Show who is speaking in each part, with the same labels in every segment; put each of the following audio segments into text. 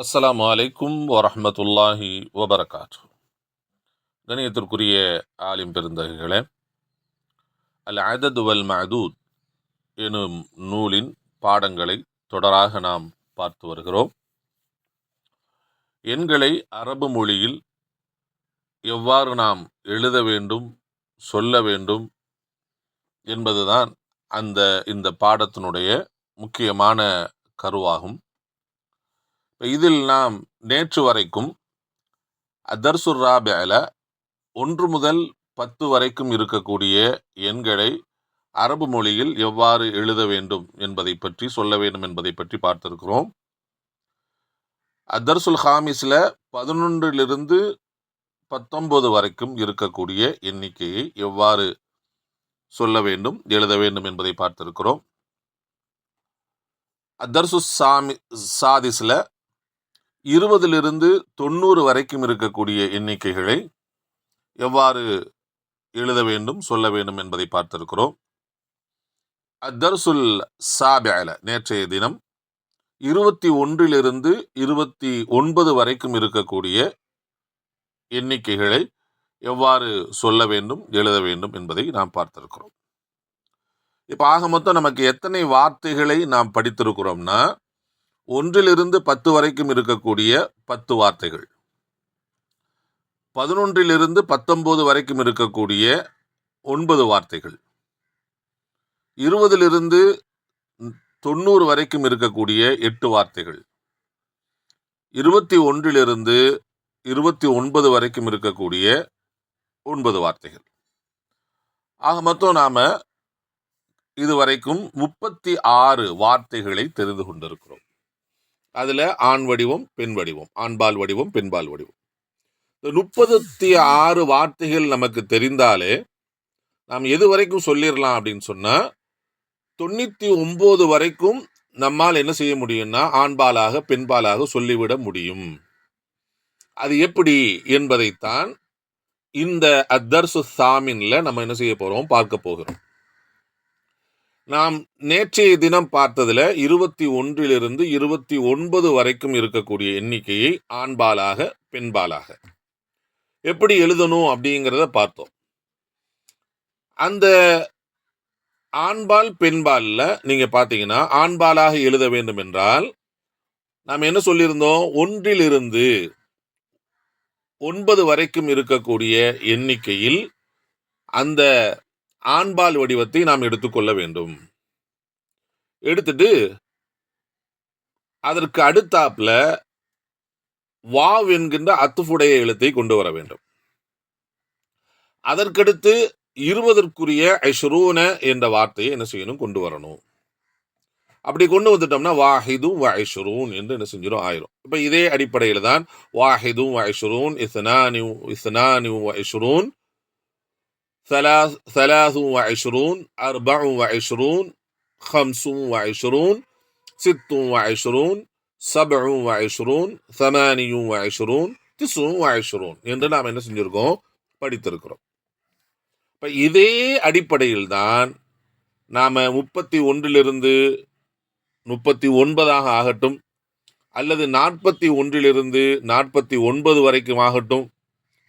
Speaker 1: அஸ்லாம் அலைக்கும் வரமத்துல்லாஹி வபரகாத்து கணியத்திற்குரிய ஆலிம் பெருந்தகைகளே அல் அதது வல் மதூத் எனும் நூலின் பாடங்களை தொடராக நாம் பார்த்து வருகிறோம். எண்களை அரபு மொழியில் எவ்வாறு நாம் எழுத வேண்டும் சொல்ல வேண்டும் என்பதுதான் அந்த இந்த பாடத்தினுடைய முக்கியமான கருவாகும். இதில் நாம் நேற்று வரைக்கும் அதர்சுர் ராபில ஒன்று முதல் பத்து வரைக்கும் இருக்கக்கூடிய எண்களை அரபு மொழியில் எவ்வாறு எழுத வேண்டும் என்பதை பற்றி சொல்ல வேண்டும் என்பதை பற்றி பார்த்திருக்கிறோம். அதர்சுல் ஹாமிஸில் பதினொன்றிலிருந்து பத்தொன்பது வரைக்கும் இருக்கக்கூடிய எண்ணிக்கையை எவ்வாறு சொல்ல வேண்டும் எழுத வேண்டும் என்பதை பார்த்திருக்கிறோம். அதர்சு சாமி சாதிஸில் இருபதிலிருந்து தொண்ணூறு வரைக்கும் இருக்கக்கூடிய எண்ணிக்கைகளை எவ்வாறு எழுத வேண்டும் சொல்ல வேண்டும் என்பதை பார்த்திருக்கிறோம். அத்தர்சுல் சாபியல நேற்றைய தினம் இருபத்தி ஒன்றிலிருந்து இருபத்தி ஒன்பது வரைக்கும் இருக்கக்கூடிய எண்ணிக்கைகளை எவ்வாறு சொல்ல வேண்டும் எழுத வேண்டும் என்பதை நாம் பார்த்திருக்கிறோம். இப்போ ஆக மொத்தம் நமக்கு எத்தனை வார்த்தைகளை நாம் படித்திருக்கிறோம்னா ஒன்றிலிருந்து பத்து வரைக்கும் இருக்கக்கூடிய பத்து வார்த்தைகள். பதினொன்றிலிருந்து பத்தொன்பது வரைக்கும் இருக்கக்கூடிய ஒன்பது வார்த்தைகள். இருபதிலிருந்து தொண்ணூறு வரைக்கும் இருக்கக்கூடிய எட்டு வார்த்தைகள். இருபத்தி ஒன்றிலிருந்து இருபத்தி ஒன்பது வரைக்கும் இருக்கக்கூடிய ஒன்பது வார்த்தைகள். ஆக மொத்தம் நாம் இதுவரைக்கும் முப்பத்தி ஆறு வார்த்தைகளை தெரிந்து கொண்டிருக்கிறோம். அதில் ஆண் வடிவம் பெண் வடிவம். ஆண்பால் வடிவம் பெண்பால் வடிவம். இந்த முப்பத்தி ஆறு வார்த்தைகள் நமக்கு தெரிந்தாலே நாம் எது வரைக்கும் சொல்லிடலாம் அப்படின்னு சொன்னால் தொண்ணூற்றி ஒம்பது வரைக்கும் நம்மால் என்ன செய்ய முடியும்னா ஆண்பாலாக பெண்பாலாக சொல்லிவிட முடியும். அது எப்படி என்பதைத்தான் இந்த அத்தர்சு சாமின்ல நம்ம என்ன செய்ய போகிறோம் பார்க்க போகிறோம். நாம் நேற்றைய தினம் பார்த்ததில் இருபத்தி ஒன்றிலிருந்து இருபத்தி ஒன்பது வரைக்கும் இருக்கக்கூடிய எண்ணிக்கையை ஆண்பாலாக பெண்பாலாக. எப்படி எழுதணும் அப்படிங்கிறத பார்த்தோம். அந்த ஆண்பால் பெண்பாலில் நீங்கள் பார்த்தீங்கன்னா ஆண்பாலாக எழுத வேண்டும் என்றால் நாம் என்ன சொல்லியிருந்தோம்? ஒன்றிலிருந்து ஒன்பது வரைக்கும் இருக்கக்கூடிய எண்ணிக்கையில் அந்த ஆண்பால் வடிவத்தை நாம் எடுத்துக்கொள்ள வேண்டும். எடுத்துட்டு அதற்கு அடுத்தாப்புல வாவ் என்கின்ற அத்துஃபுடைய எழுத்தை கொண்டு வர வேண்டும். அதற்கடுத்து இருபதற்குரிய ஐஷரூன என்ற வார்த்தையை என்ன செய்யணும்? கொண்டு வரணும். அப்படி கொண்டு வந்துட்டோம்னா வாஹிதும் வைஷ்ரூன் என்று என்ன செஞ்சிடும் ஆயிரும். இப்போ இதே அடிப்படையில் தான் வாஹிதும் வைஷ்ரூன் இஸ்னானி இஸ்னானி வைஷ்ரூன் ثلاث ثلاث وعشرون أربع وعشرون خمس وعشرون ست وعشرون سبع وعشرون ثماني وعشرون تسع وعشرون என்று நாம் என்ன செஞ்சிருக்கோம் படித்திருக்கிறோம் இப்ப இதே அடிப்படையில் தான் நாம முப்பத்தி ஒன்றிலிருந்து முப்பத்தி ஒன்பதாக ஆகட்டும் அல்லது நாற்பத்தி ஒன்றிலிருந்து நாற்பத்தி ஒன்பது வரைக்கும் ஆகட்டும்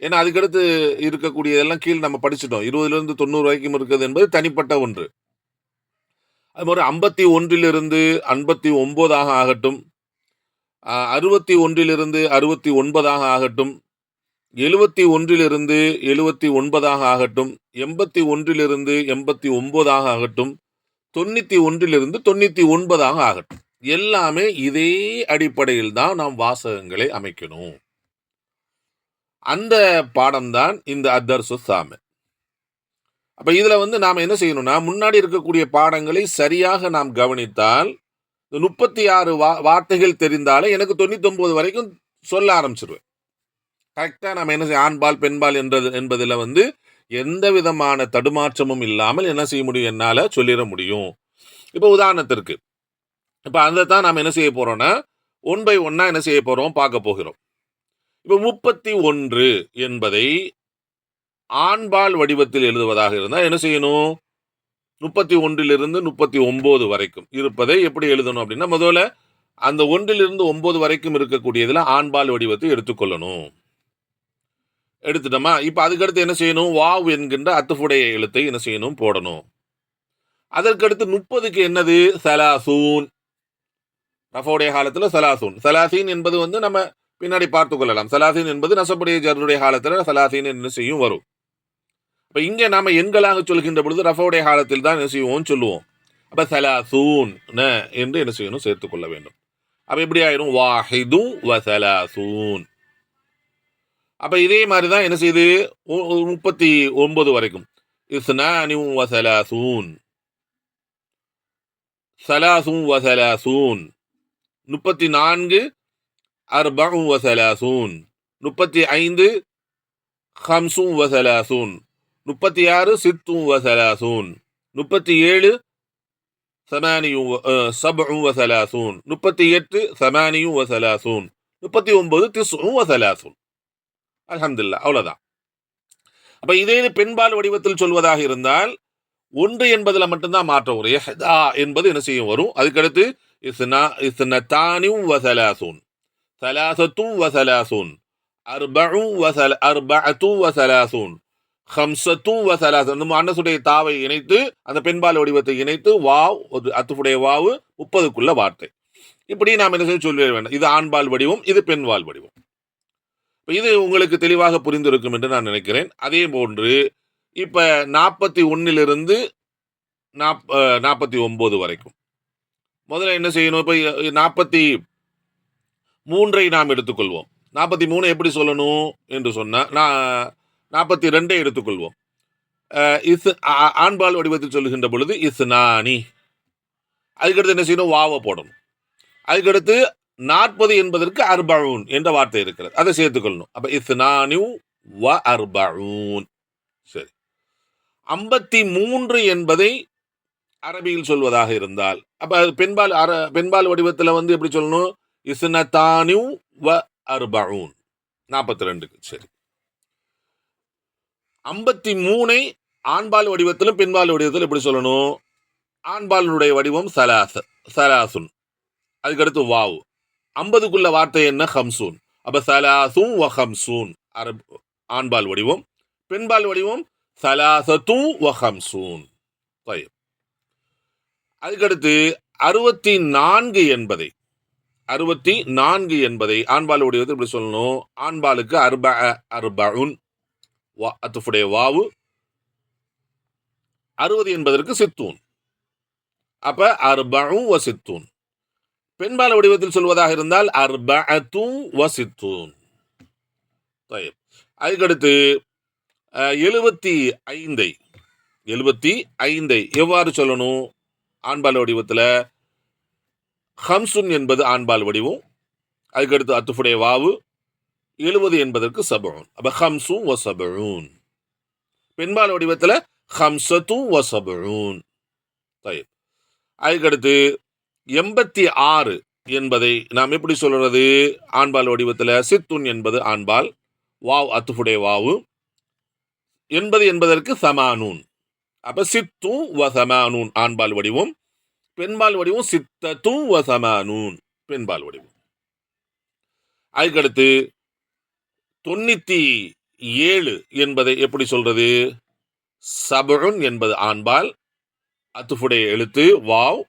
Speaker 1: ஏன்னா அதுக்கடுத்து இருக்கக்கூடியதெல்லாம் கீழ் நம்ம படிச்சிட்டோம். இருபதுலேருந்து தொண்ணூறு வரைக்கும் இருக்குது என்பது தனிப்பட்ட ஒன்று. அது மாதிரி ஐம்பத்தி ஒன்றிலிருந்து ஐம்பத்தி ஒன்பதாக ஆகட்டும் அறுபத்தி ஒன்றிலிருந்து அறுபத்தி ஒன்பதாக ஆகட்டும் எழுபத்தி ஒன்றிலிருந்து எழுபத்தி ஒன்பதாக ஆகட்டும் எண்பத்தி ஒன்றிலிருந்து எண்பத்தி ஒன்பதாக ஆகட்டும் தொண்ணூத்தி ஒன்றிலிருந்து தொண்ணூத்தி ஒன்பதாக ஆகட்டும். எல்லாமே இதே அடிப்படையில் தான் நாம் வாசகங்களை அமைக்கணும். அந்த பாடம்தான் இந்த அத்தர்சு சாமி. அப்போ இதில் வந்து நாம் என்ன செய்யணும்னா முன்னாடி இருக்கக்கூடிய பாடங்களை சரியாக நாம் கவனித்தால் முப்பத்தி ஆறு வா வார்த்தைகள் தெரிந்தாலே எனக்கு தொண்ணூத்தொம்பது வரைக்கும் சொல்ல ஆரம்பிச்சிருவேன். கரெக்டாக நம்ம என்ன செய்ய ஆண்பால் பெண்பால் என்றது என்பதில் வந்து எந்த விதமான தடுமாற்றமும் இல்லாமல் என்ன செய்ய முடியும்? என்னால் சொல்லிட முடியும். இப்போ உதாரணத்திற்கு இப்போ அதை தான் நாம் என்ன செய்ய போகிறோன்னா ஒன் பை ஒன்னாக என்ன செய்ய போகிறோம் பார்க்க போகிறோம். இப்போ முப்பத்தி ஒன்று என்பதை ஆண்பால் வடிவத்தில் எழுதுவதாக இருந்தால் என்ன செய்யணும்? முப்பத்தி ஒன்றிலிருந்து முப்பத்தி ஒம்பது வரைக்கும் இருப்பதை எப்படி எழுதணும் அப்படின்னா முதல்ல அந்த ஒன்றிலிருந்து ஒம்பது வரைக்கும் இருக்கக்கூடியதில் ஆண்பால் வடிவத்தை எடுத்துக்கொள்ளணும். எடுத்துட்டோமா? இப்போ அதுக்கடுத்து என்ன செய்யணும்? வாவ் என்கின்ற அத்துஃபுடைய எழுத்தை என்ன செய்யணும்? போடணும். அதற்கடுத்து முப்பதுக்கு என்னது? சலாசூன். ரஃபோடைய காலத்தில் சலாசூன். சலாசீன் என்பது வந்து நம்ம பின்னாடி பார்த்து கொள்ளலாம். சலாசீன் என்பது நசப்புடைய ஜருடைய காலத்தில் சலாசீன் என்ன செய்யும் வரும். இப்போ இங்கே நாம் எண்களாக சொல்கின்ற பொழுது ரஃபோடைய காலத்தில் தான் என்ன செய்வோம் சொல்லுவோம். அப்போ சலாசூன் என்று என்ன செய்யணும்? சேர்த்துக்கொள்ள வேண்டும். அப்போ எப்படி ஆயிரும்? வாஹிது வசலாசூன் அப்போ இதே மாதிரி தான் என்ன செய்யுது முப்பத்தி ஒன்பது வரைக்கும். இஸ்னானி வசலாசூன் சலாசும் வசலாசூன் முப்பத்தி நான்கு அர்பம் வசலாசூன். முப்பத்தி ஐந்து ஹம்சும் வசலாசூன். முப்பத்தி ஆறு சித்தும் வசலாசூன். முப்பத்தி ஏழு சமானியும் சபும் வசலாசூன். முப்பத்தி எட்டு சமானியும் வசலாசூன். முப்பத்தி ஒன்பது திசும் வசலாசூன். அலமதுல்லா அவ்வளோதான் அப்போ இதே இது பெண்பால் வடிவத்தில் சொல்வதாக இருந்தால் ஒன்று என்பதில் மட்டும்தான் மாற்றம் வரும். இஹ்தா என்பது என்ன செய்யும்? வரும். அதுக்கடுத்து இஸ்னா இஸ்னத்தானியும் வசலாசூன். சலாசூன் وثلاثون வ சலாசூன் அர்பஉம் வ சல சலாசூன் ஹம்சத்தும் வ இந்த அன்னசுடைய தாவை இணைத்து அந்த பெண்பால் வடிவத்தை இணைத்து வாவ் ஒரு அத்துடைய வாவு முப்பதுக்குள்ள வார்த்தை. இப்படி நாம் என்ன செய்ய சொல்ல வேண்டும். இது ஆண்பால் வடிவம் இது பெண்பால் வடிவம். இது உங்களுக்கு தெளிவாக புரிந்திருக்கும் என்று நான் நினைக்கிறேன். அதே போன்று இப்ப நாற்பத்தி ஒன்னிலிருந்து நாற்பத்தி ஒன்பது வரைக்கும். முதல்ல என்ன செய்யணும்? இப்ப நாற்பத்தி மூன்றை நாம் எடுத்துக்கொள்வோம். நாற்பத்தி மூணு எப்படி சொல்லணும் என்று சொன்னால் நான் நாற்பத்தி ரெண்டை எடுத்துக்கொள்வோம். இஸ் ஆ- ஆண்பால் வடிவத்தில் சொல்லுகின்ற பொழுது இஸ்னானி அதுக்கடுத்து என்ன செய்யணும்? வாவை போடணும். அதுக்கடுத்து நாற்பது என்பதற்கு அர்பழூன் என்ற வார்த்தை இருக்கிறது. அதை சேர்த்துக்கொள்ளணும். அப்போ இஸ் நானியூ வ அர்பழூன் சரி. ஐம்பத்தி மூன்று என்பதை அரபியில் சொல்வதாக இருந்தால் அப்போ அது பெண்பால் அர பெண்பால் வடிவத்தில் வந்து எப்படி சொல்லணும்? இசுனத்தானு வ அர்பூன் நாற்பத்தி ரெண்டுக்கு சரி. ஐம்பத்தி மூணை ஆண்பால் வடிவத்திலும் பெண்பால் வடிவத்திலும் எப்படி சொல்லணும்? ஆண்பாலினுடைய வடிவம் சலாச சலாசுன். அதுக்கடுத்து வாவ். ஐம்பதுக்குள்ள வார்த்தை என்ன? ஹம்சூன். அப்போ சலாசும் வ ஹம்சூன். அரப் ஆண்பால் வடிவம். பெண்பால் வடிவம் சலாசத்தும் வ ஹம்சூன். அதுக்கடுத்து அறுபத்தி நான்கு என்பதை அறுபத்தி நான்கு என்பதை ஆண்பாலுடைய எப்படி சொல்லணும். ஆண்பாலுக்கு அருப அருபுன் வா அத்துஃபுடைய வாவு. அறுபது என்பதற்கு சித்தூன். அப்ப அர்பவும் வசித்தூன். பெண்பால வடிவத்தில் சொல்வதாக இருந்தால் அர்பத்தும் வ சித்தூன் அதுக்கடுத்து எழுபத்தி ஐந்தை. எழுபத்தி ஐந்தை எவ்வாறு சொல்லணும்? ஆண்பால் வடிவத்தில் ஹம்சுன் என்பது ஆண்பால் வடிவம். அதுக்கடுத்து அத்துஃபுடைய வாவு. எழுபது என்பதற்கு சபூன். அப்போ ஹம்சும் ஒ சபூன். பெண்பால் வடிவத்தில் ஹம்சத்தும் ஒ சபூன். அதுக்கடுத்து எண்பத்தி ஆறு என்பதை நாம் எப்படி சொல்கிறது ஆண்பால் வடிவத்தில் சித்துன் என்பது ஆண்பால். வாவ் அத்துஃபுடைய வாவு. எண்பது என்பதற்கு சமானூன். அப்போ சித்தும் வ சமானூன் ஆண்பால் வடிவம். பெண்பால் வடிவம் சித்தத்தும் வசமானூன். பெண்பால் வடிவம். அதுக்கடுத்து தொண்ணூத்தி ஏழு என்பதை எப்படி சொல்றது? சபுன் என்பது ஆண்பால் அத்துஃபுடைய எழுத்து வாவ்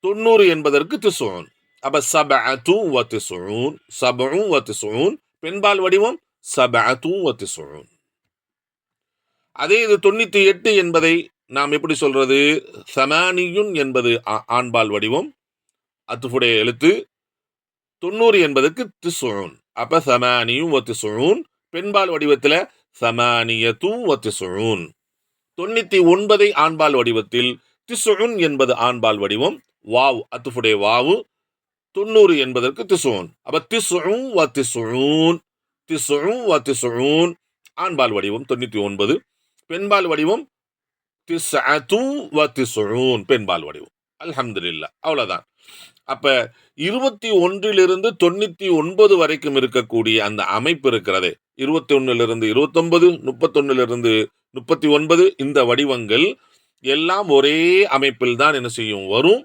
Speaker 1: தொண்ணூறு என்பதற்கு திசுன். அப்ப சபஅத்து வ திசுன் சபும் வ திசுன் பெண்பால் வடிவம் சபஅத்து வ திசுன். அதே இது தொண்ணூத்தி எட்டு என்பதை நாம் எப்படி சொல்றது? சமானியுன் என்பது ஆ- ஆண்பால் வடிவம். அத்துஃபுடைய எழுத்து தொண்ணூறு என்பதற்கு திசுன். அப்ப சமானியும் வ பெண்பால் வடிவத்தில் சமானியத்தும் வ திசுன் தொண்ணூத்தி ஒன்பதை ஆண்பால் வடிவத்தில் திசுன் என்பது ஆண்பால் வடிவம். வாவ் அத்துஃபுடைய வாவு தொண்ணூறு என்பதற்கு திசுன். அப்ப திசுன் வ திசுன் திசுன் வ திசுன் ஆண்பால் வடிவம் தொண்ணூத்தி ஒன்பது. பெண்பால் வடிவம் திஸ்அத்து வ திஸ்ஊன் பெண்பால் வடிவம். அல்ஹம்துல்லா அவ்வளோதான் அப்போ இருபத்தி ஒன்றிலிருந்து தொண்ணூற்றி ஒன்பது வரைக்கும் இருக்கக்கூடிய அந்த அமைப்பு இருக்கிறதே இருபத்தி ஒன்றிலிருந்து இருபத்தொன்பது முப்பத்தொன்னிலிருந்து முப்பத்தி ஒன்பது இந்த வடிவங்கள் எல்லாம் ஒரே அமைப்பில் தான் என்ன செய்யும் வரும்.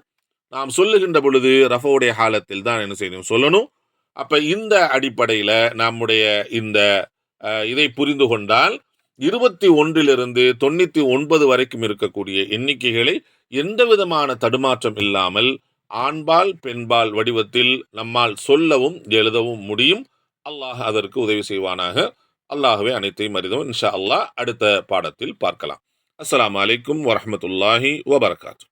Speaker 1: நாம் சொல்லுகின்ற பொழுது ரஃபோடைய காலத்தில் தான் என்ன செய்யணும் சொல்லணும். அப்போ இந்த அடிப்படையில் நம்முடைய இந்த இதை புரிந்து கொண்டால் இருபத்தி ஒன்றிலிருந்து தொண்ணூத்தி ஒன்பது வரைக்கும் இருக்கக்கூடிய எண்ணிக்கைகளை எந்த விதமான தடுமாற்றம் இல்லாமல் ஆண்பால் பெண்பால் வடிவத்தில் நம்மால் சொல்லவும் எழுதவும் முடியும். அல்லாஹ் அதற்கு உதவி செய்வானாக. அல்லாஹவே அனைத்தையும் அறிதோம் இன்ஷா அல்லாஹ் அடுத்த பாடத்தில் பார்க்கலாம். அஸ்லாம் அலைக்கும் வரமத்துல்லாஹி வபரகாத்து.